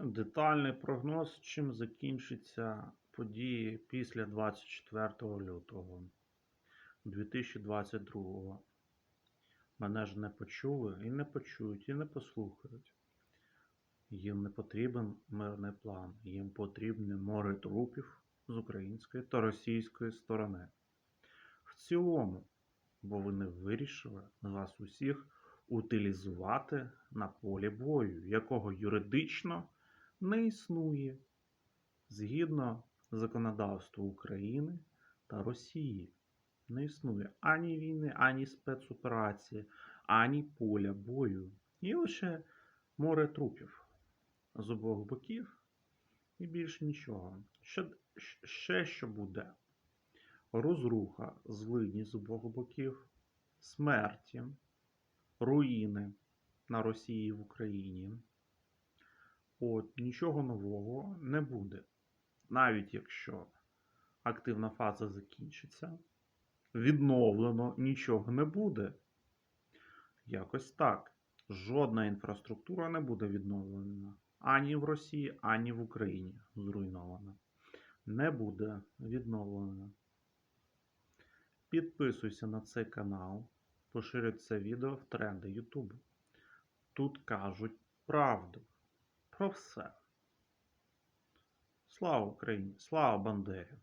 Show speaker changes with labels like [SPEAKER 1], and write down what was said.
[SPEAKER 1] Детальний прогноз, чим закінчаться події після 24 лютого 2022. Мене ж не почули і не почують, і не послухають. Їм не потрібен мирний план, їм потрібне море трупів з української та російської сторони. В цілому, бо вони вирішили вас усіх утилізувати на полі бою, якого юридично не існує згідно законодавству України та Росії. Не існує ані війни, ані спецоперації, ані поля бою. І лише море трупів з обох боків і більше нічого. Ще, ще що буде? Розруха, злидні з обох боків, смерті, руїни на Росії в Україні. От нічого нового не буде. Навіть якщо активна фаза закінчиться, відновлено нічого не буде. Якось так. Жодна інфраструктура не буде відновлена ані в Росії, ані в Україні зруйнована. Не буде відновлена. Підписуйся на цей канал, поширюй це відео в тренди Ютубу. Тут кажуть правду про все. Слава Україні! Слава Бандері!